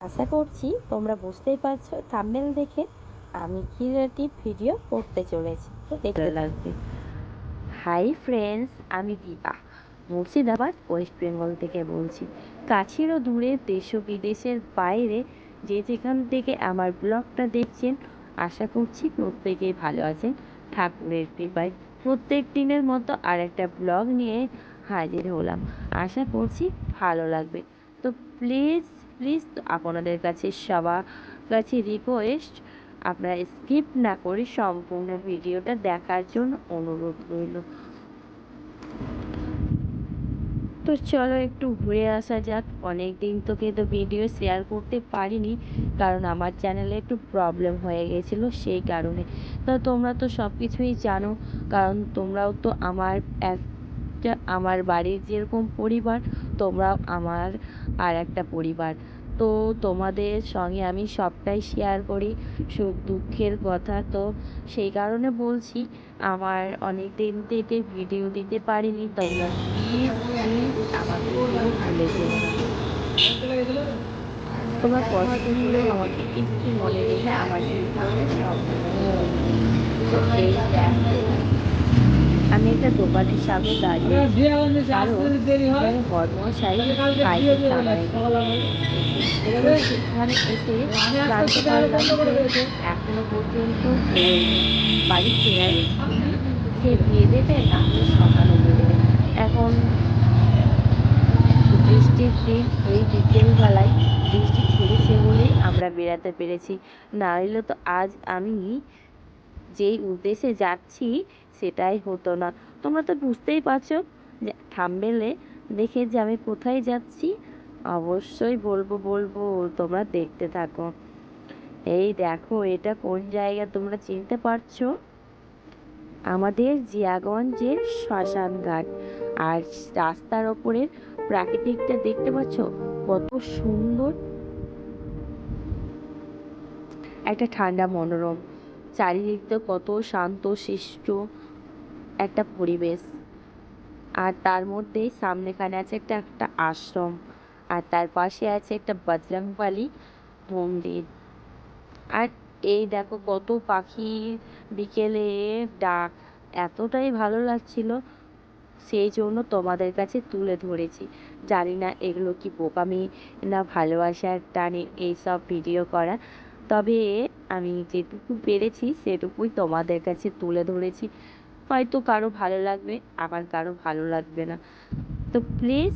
আশা করছি তোমরা বুঝতেই পারছ থাম্বনেল দেখে আমি ক্রিয়েটিভ ভিডিও করতে চলেছি। তো দেখতে লাগবে। হাই ফ্রেন্ডস আমি দীপা। মুর্শিদাবাদ ওয়েস্ট বেঙ্গল থেকে বলছি। কাছের ও দূরে দেশ বিদেশের বাইরে যে যেখান থেকে আমার ব্লগটা দেখছেন, আশা করছি প্রত্যেকেই ভালো আছেন। ঠাকুরের কৃপায় প্রত্যেক দিনের মতো আর একটা ব্লগ নিয়ে হাজির হলাম। আশা করছি ভালো লাগবে। তো প্লিজ প্লিজ আপনাদের কাছে সবার কাছে রিকোয়েস্ট আপনারা স্কিপ না করে সম্পূর্ণ ভিডিওটা দেখার জন্য অনুরোধ রইল। তো চলো একটু ঘুরে আসা যাক। অনেক দিন তোকে তো ভিডিও শেয়ার করতে পারিনি, কারণ আমার চ্যানেলে একটু প্রবলেম হয়ে গেছিল সেই কারণে। তো তোমরা তো সব কিছুই জানো, কারণ তোমরাও তো আমার একটা, আমার বাড়ির যেরকম পরিবার, তোমরাও আমার আর একটা পরিবার। তো তোমাদের সঙ্গে আমি সবটাই শেয়ার করি সুখ দুঃখের কথা। তো সেই কারণে বলছি, আমার অনেক দিন থেকে ভিডিও দিতে পারিনি, তোমরা আমাকে ভুলে যেও তোমার হলেও আমাকে একটু মনে রেখে আমার এই আমি একটা দোকানের সামনে দাঁড়িয়ে কারণ থামায় সেখানে এসে জানতে পারলাম যে এখনও পর্যন্ত বাড়ি ফেরার সে দিয়ে দেবে নাহলে সকালে দিয়ে দেবে এখন বৃষ্টির দিন এই বিকেলবেলায় বৃষ্টি ছেড়েছে বলেই আমরা বেড়াতে পেরেছি। না নাহলে তো আজ আমি যেই উদ্দেশ্যে যাচ্ছি সেটাই হতো না। তোমরা তো বুঝতেই পারছ যে থাম্বেলে দেখে যে আমি কোথায় যাচ্ছি, অবশ্যই বলব বলব, তোমরা দেখতে থাকো। এই দেখো, এটা কোন জায়গা তোমরা চিনতে পারছ? আমাদের জিয়াগঞ্জের শ্মশান ঘাট আর রাস্তার ওপরের প্রাকৃতিকটা দেখতে পাচ্ছ? কত সুন্দর। একটা ঠান্ডা মনোরম। চারিদিকটা কত শান্ত শিষ্ট একটা পরিবেশ। আর তার মধ্যেই সামনেখানে আছে একটা একটা আশ্রম। আর তার পাশে আছে একটা বজরংবলী মন্দির। আর এই দেখো কত পাখি বিকেলে ডাক, এতটাই ভালো লাগছিল। সেই জন্য তোমাদের কাছে তুলে ধরেছি। জানি না এগুলো কি বোকামি না ভালোবাসার টানে এইসব ভিডিও করা। তবে আমি যেটুকু পেরেছি সেটুকুই তোমাদের কাছে তুলে ধরেছি। হয়তো কারও ভালো লাগবে, আবার কারও ভালো লাগবে না। তো প্লিজ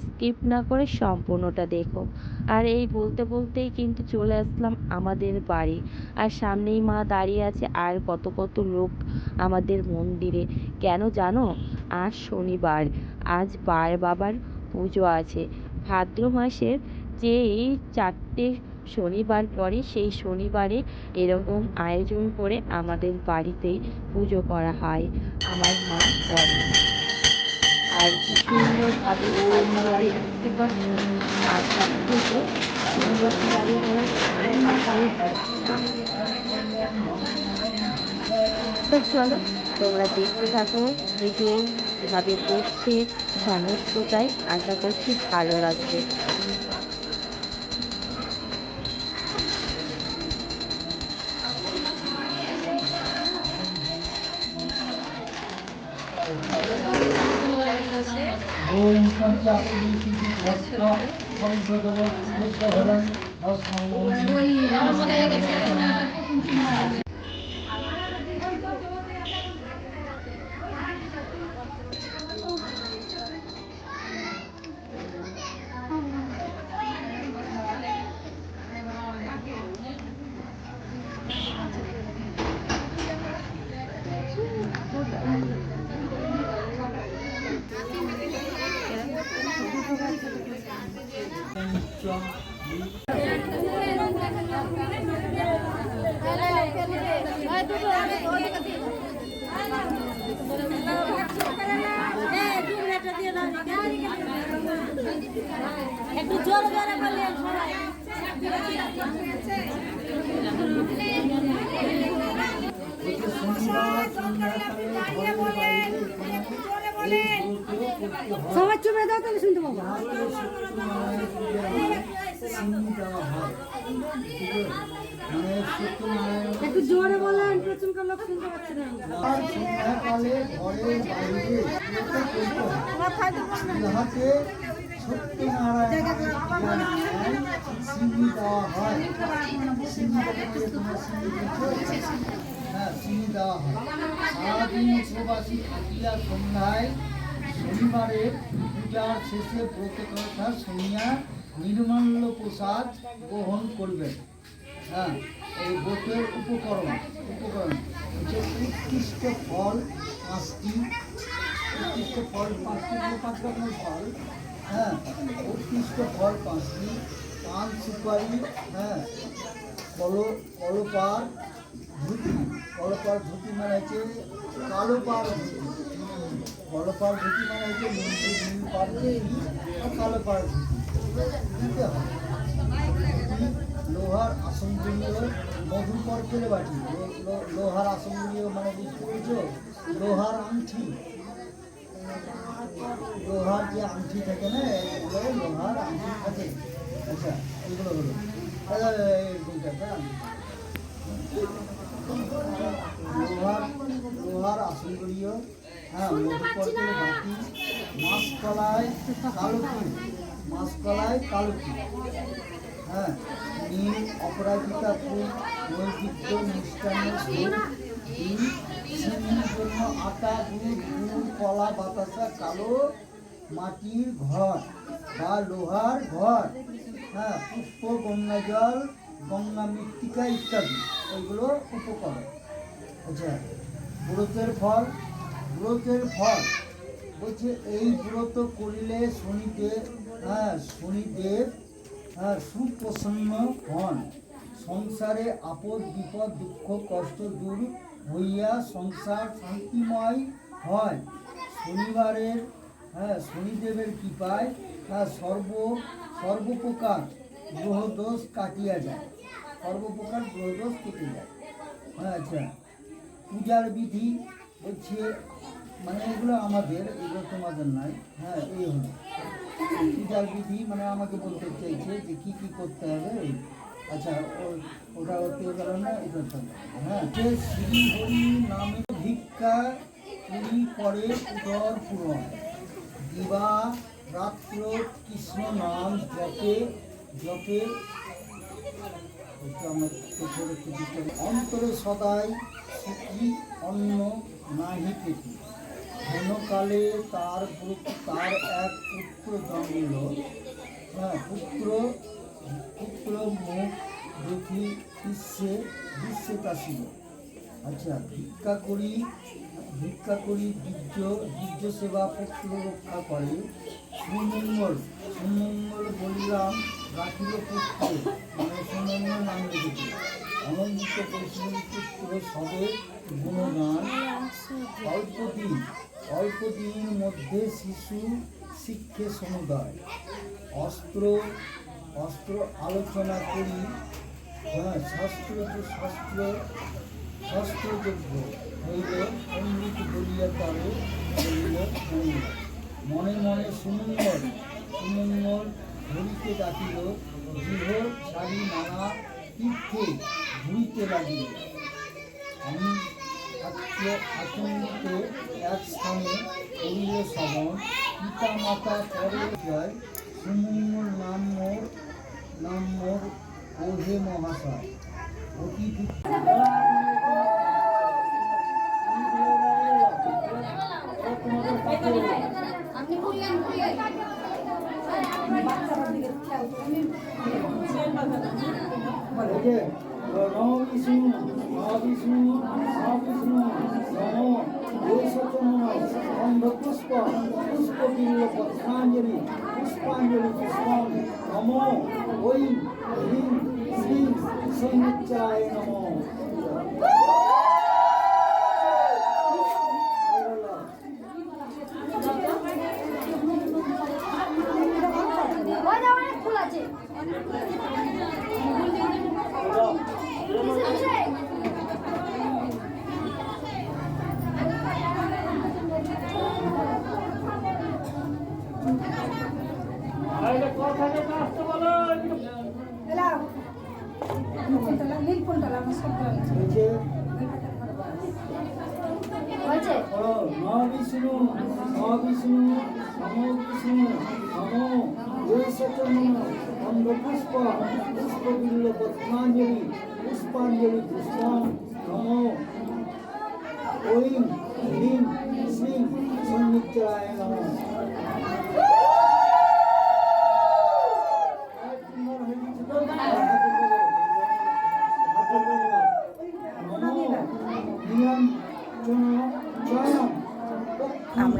স্কিপ না করে সম্পূর্ণটা দেখো। আর এই বলতে বলতেই কিন্তু চলে আসলাম আমাদের বাড়ি। আর সামনেই মা দাঁড়িয়ে আছে আর কত কত লোক আমাদের মন্দিরে। কেন জানো? আজ শনিবার, আজ বার বাবার পুজো আছে। ভাদ্র মাসের যে এই চারটে শনিবার পরে সেই শনিবারে এরকম আয়োজন করে আমাদের বাড়িতে পুজো করা হয় আমার মা করে। আর সুন্দরভাবে চলো, তোমরা দেখতে থাকো, ভিডিও কীভাবে করছে, সমস্তটাই আশা করছি ভালো লাগবে। পাবো সিন্নি দেওয়া হয় ঠিক আছে? মানে সত্যনারায়ণ একটু জোরে বলেন প্রচুর লোক শুনতে পাচ্ছে না। সত্যনারায়ণ দেওয়া হয় সারাদিন উপবাসী সন্ধ্যায় শনিবারে পূজার শেষে ব্রত কথা শুনিয়া নির্মাল্য প্রসাদ গ্রহণ করবেন। হ্যাঁ এই ব্রতের উপকরণ উপকরণ হচ্ছে উৎকৃষ্ট ফল পাঁচটি, উৎকৃষ্ট ফল পাঁচটি মানে পাঁচ রকমের ফল। হ্যাঁ উৎকৃষ্ট ফল পাঁচটি, পান, সুপারি হ্যাঁ কল, কলপার ধুতি কলপার ধুতি মানে হচ্ছে কালো পার ধুতি। কলপার ধুতি মানে হচ্ছে নীল পার আর কালো পার দিতে হয় লোহার আসনগুলিও মধুকর্কের বাটি। লো- লো- লোহার আসনগুলিও মানে বুঝতে পেরেছ? লোহার আংটি লোহার যে আংটি থাকে না, এগুলো লোহার আংটি থাকে। আচ্ছা এগুলো হলো। এই দুইটা না? লোহার লোহার আসনগুলিও হ্যাঁ মধুকর্কের বাটি মাসকলায় কালকি মাসকলায় কালকি। হ্যাঁ নীল অপরাজিতা ফুল নৈবেদ্য মিষ্টান্ন ফুল জন্য আটা, দুধ, গুড়, কলা, বাতাসা, কালো মাটির ঘর বা লোহার ঘর। হ্যাঁ পুষ্প গঙ্গা জল গঙ্গা মৃত্তিকা ইত্যাদি। এগুলো উপকরণ। আচ্ছা ব্রতের ফল ব্রতের ফল। বলছে, এই ব্রত করিলে শনিদেব হ্যাঁ শনিদেব হ্যাঁ সুপ্রসন্ন হন। সংসারে আপদ, বিপদ, দুঃখ, কষ্ট দূর হইয়া সংসার শান্তিময় হয়। শনিবারের হ্যাঁ শনিদেবের কৃপায় হ্যাঁ সর্ব, সর্বপ্রকার গ্রহদোষ কাটিয়া যায়। সর্বপ্রকার গ্রহদোষ কেটে যায়। হ্যাঁ আচ্ছা। পূজার বিধি হচ্ছে মানে এগুলো আমাদের, এগুলো তোমাদের নাই হ্যাঁ এই হলো। বিধি মানে আমাকে বলতে চাইছে যে কি কি করতে হবে। আচ্ছা ওটা হতে গেল না, এটা হ্যাঁ যে শ্রী হরি নামে ভিক্ষা পুরী করে উদর পূরণ দিবা রাত্র কৃষ্ণ নাম একটু disturb। অন্তরে সদাই সুখী অন্ন নাহি পেটি হেনকালে তার তার এক পুত্র জন্মিল। হ্যাঁ পুত্র পুত্র মুখ দেখি বিশ্বে বিশ্বে কাশিল আচ্ছা ভিক্ষা করি ভিক্ষা করি বীর্য বীর্য সেবা পুত্র রক্ষা করে। সুমঙ্গল সুমঙ্গল বলিলাম, রাখিল পুত্র মানে সুমঙ্গল নাম রেখেছে অনন্দিত কৌশল পুত্র সবে গুণগান। অল্প দিন অল্প দিনের মধ্যে শিশু শিক্ষে সমুদায়। অস্ত্র অস্ত্র আলোচনা করি। হ্যাঁ শাস্ত্র তো শাস্ত্র শাস্ত্রযোগ্য হইল অমৃত বলিয়া তারে হইল মনে মনে সুমঙ্গল সুমঙ্গল হরিকে ডাকিল গৃহ ছাড়ি নানা তীর্থে। ঘুরিতে লাগিল আমি আতঙ্কে এক স্থানে করিল শ্রবণ পিতা মাতা পরে যায় সুমঙ্গল নাম মোর নাম মোর ওহে মহাশয় অতি যে নম বিষ্ণু নম বিষ্ণু নম বিষ্ণু নম এই সচমন অন্ধ পুষ্প পুষ্প বিল্ল পুষ্পাঞ্জলি পুষ্পম নম ওই হ্রিং শ্রী সৈনিচায় নম ফুল আছে কথা আসতে বলো হয়েছে বলো মহাবিষ্ণু মহাবিষ্ণু নমো বিষ্ণু নমো দেশচন্দ্র অন্ধ পুষ্প পুষ্পবিল্ল পদ্মাঞ্জলি পুষ্পাঞ্জলি পুষ্পম নমো ঐম হ্রিম শ্রীম সন্নিত্রায় নমঃ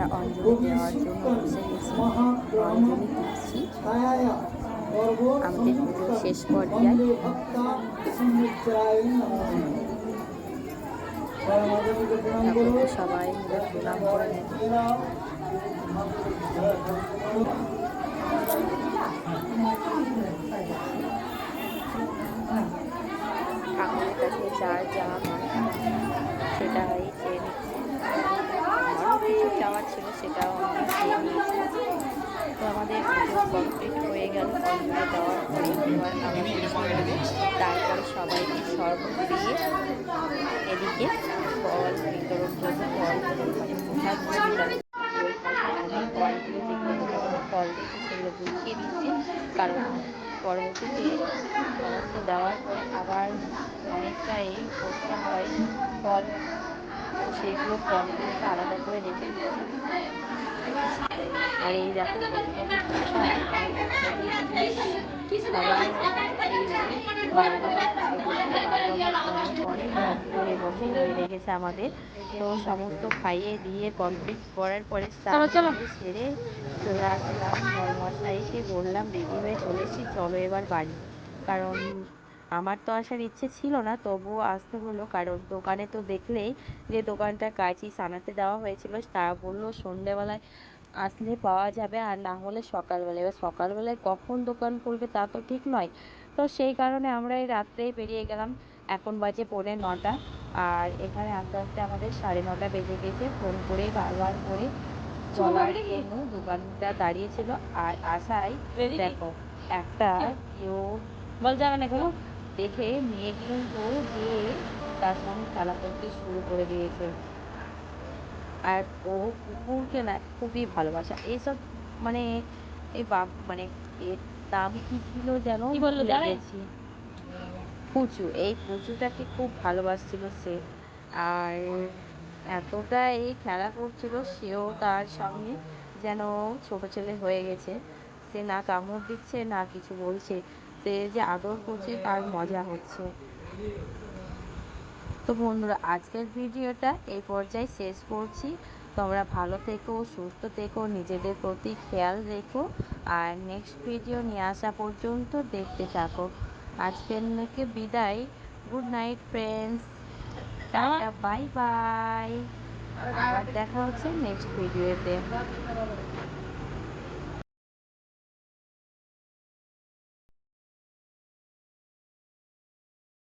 আমরা অঞ্জলি দেওয়ার জন্য বসে গেছি। অঞ্জলি দিচ্ছি। আমাদের পুজো শেষ পর্যায়ে। সবাই মিলে প্রণাম করে ঠাকুরের কাছে যার যা সেটাই চেয়ে নিচ্ছে। চাওয়ার ছিল সেটাও আমি চেয়ে নিয়েছি। তো আমাদের কমপ্লিট হয়ে গেল অঞ্জলি দেওয়ার পরে এবার সবাইকে শরবত দিয়ে এদিকে ফল বিতরণ করব ফল মানে প্রসাদ ফল দিয়েছি সেগুলো গুছিয়ে দিচ্ছি কারণ পরবর্তীতে সমস্ত দেওয়ার পরে আবার অনেকটাই করতে হয়। ফল তো সেইগুলো ফলগুলোকে আলাদা করে রেখে আর এই দেখো রেখেছে আমাদের তো সমস্ত খাইয়ে দিয়ে কমপ্লিট করার পরে সেরে চলে আসলাম মশাইকে বললাম রেডি হয়ে চলে এসেছি চলো এবার বাড়ি কারণ আমার তো আসার ইচ্ছে ছিল না তবুও আসতে হলো। কারণ দোকানে তো দেখলেই যে দোকানটা কাঁচি সানাতে দেওয়া হয়েছিল তারা বলল সন্ধেবেলায় আসলে পাওয়া যাবে আর না হলে সকালবেলায়। এবার সকালবেলায় কখন দোকান খুলবে তা তো ঠিক নয়। তো সেই কারণে আমরা এই রাত্রেই বেরিয়ে গেলাম। এখন বাজে পৌনে নটা আর এখানে আস্তে আস্তে আমাদের সাড়ে নটা বেজে গেছে। ফোন করে বারবার করে চলার জন্য দোকানটা দাঁড়িয়েছিল আর আশায় দেখো একটা কেউ বল যাবে না কেউ দেখে মেয়ে কিন্তু দিয়ে তার সঙ্গে খেলা করতে শুরু করে দিয়েছে। আর ও কুকুরকে না খুবই ভালোবাসে। এইসব মানে এই বাপ মানে এর নাম কি ছিল যেন? গেছি। পুচু এই পুচুটাকে খুব ভালোবাসছিল সে। আর এতটা এই খেলা করছিল সেও তার সঙ্গে যেন ছোট ছেলে হয়ে গেছে। সে না কামড় দিচ্ছে না কিছু বলছে। সে যে আদর করছে তার মজা হচ্ছে। তো বন্ধুরা আজকের ভিডিওটা এই পর্যায়ে শেষ করছি। তোমরা ভালো থেকো সুস্থ থেকো নিজেদের প্রতি খেয়াল রেখো। আর নেক্সট ভিডিও নিয়ে আসা পর্যন্ত দেখতে থাকো। আজকের নাকি বিদায়। Good night friends tata. Bye bye আবার দেখা হচ্ছে নেক্সট ভিডিওতে